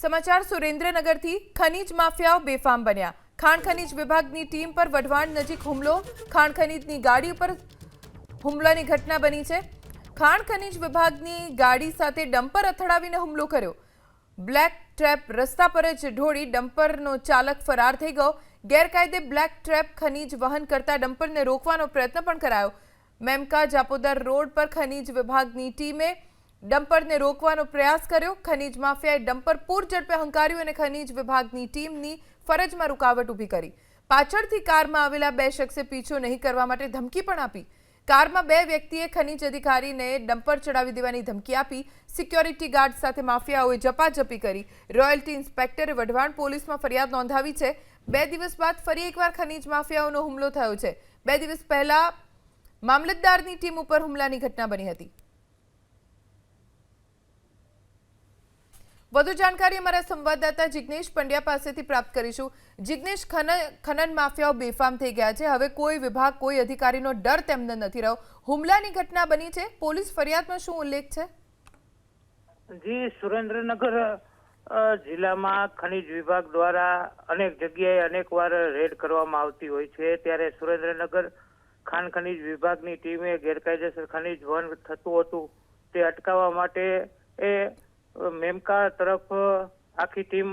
સમાચાર સુરેન્દ્રનગરથી ખનીજ માફિયાઓ બેફામ બન્યા. ખાણ ખનીજ વિભાગની ટીમ પર વઢવાણ નજીક હુમલો. ખાણ ખનીજની ગાડી ઉપર હુમલાની ઘટના બની છે. ખાણ ખનીજ વિભાગની ગાડી સાથે ડમ્પર અથડાવીને હુમલો કર્યો. બ્લેક ટ્રેપ રસ્તા પર જ ઢોળી ડમ્પરનો ચાલક ફરાર થઈ ગયો. ગેરકાયદે બ્લેક ટ્રેપ ખનીજ વહન કરતા ડમ્પરને રોકવાનો પ્રયત્ન પણ કરાયો. મેમકા જાપોદર રોડ પર ખનીજ વિભાગની ટીમે ડમ્પરને રોકવાનો પ્રયાસ કર્યો. ખનીજ માફિયાએ ડમ્પર પૂર ઝડપે હંકાર્યું અને ખનીજ વિભાગની ટીમની ફરજમાં રૂકાવટ ઊભી કરી. પાછળથી કારમાં આવેલા બે શખ્સે પીછો નહીં કરવા માટે ધમકી પણ આપી. કારમાં બે વ્યક્તિએ ખનીજ અધિકારીને ડમ્પર ચડાવી દેવાની ધમકી આપી. સિક્યોરિટી ગાર્ડ સાથે માફિયાઓએ જપાજપી કરી. રોયલ્ટી ઇન્સ્પેક્ટરે વઢવાણ પોલીસમાં ફરિયાદ નોંધાવી છે. બે દિવસ બાદ ફરી એકવાર ખનીજ માફિયાઓનો હુમલો થયો છે. બે દિવસ પહેલા મામલતદારની ટીમ ઉપર હુમલાની ઘટના બની હતી. વધુ જાણકારી અમારા સંવાદદાતા જિગ્નેશ પંડ્યા પાસેથી પ્રાપ્ત કરીશું. જિગ્નેશ ખનન ખનન માફિયાઓ બેફામ થઈ ગયા છે. હવે કોઈ વિભાગ, કોઈ અધિકારીનો ડર તેમને નથી રહ્યો. હુમલાની ઘટના બની છે. પોલીસ ફરિયાદમાં શું ઉલ્લેખ છે? જી, સુરેન્દ્રનગર જિલ્લામાં ખનિજ વિભાગ દ્વારા અનેક જગ્યાએ અનેક વાર રેડ કરવામાં આવતી હોય છે. ત્યારે સુરેન્દ્રનગર ખાણ ખનિજ વિભાગની ટીમે ગેરકાયદેસર ખનિજ વહન થતું હતું તે અટકાવવા માટે એ મેમકા તરફ આખી ટીમ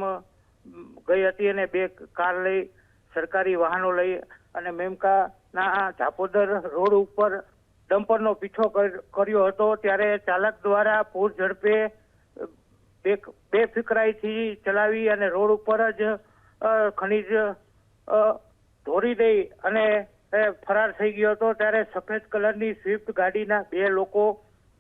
ગઈ હતી અને બે કાર લઈ સરકારી વાહનો લઈ અને મેમકાના ઝાપોદર રોડ ઉપર ડમ્પરનો પીછો કર્યો હતો. ત્યારે ચાલક દ્વારા પૂર ઝડપે બે ફિકરાઈથી ચલાવી અને રોડ ઉપર જ ખનીજ ધોરી દઈ અને ફરાર થઈ ગયો હતો. ત્યારે સફેદ કલરની સ્વિફ્ટ ગાડીના બે લોકો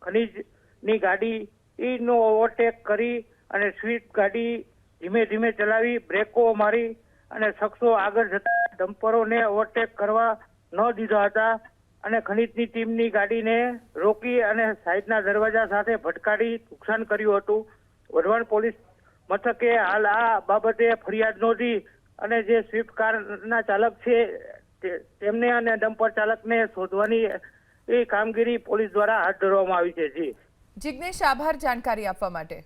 ખનીજની ગાડીનો ઓવરટેક કરી અને સ્વીફ્ટ ગાડી ધીમે ધીમે ચલાવી, બ્રેકો મારી અને શખ્સો આગળ જતા ડમ્પરોને ઓવરટેક કરવા ન દીધા હતા અને ખનિજની ટીમની ગાડીને રોકી અને સાઈડના દરવાજા સાથે ભટકાડી નુકસાન કર્યું હતું. વઢવાણ પોલીસ મથકે હાલ આ બાબતે ફરિયાદ નોંધી અને જે સ્વિફ્ટ કારના ચાલક છે તેમને અને ડમ્પર ચાલકને શોધવાની એ કામગીરી પોલીસ દ્વારા હાથ ધરવામાં આવી છે, જી. જિગ્નેશ આભાર જાણકારી આપવા માટે.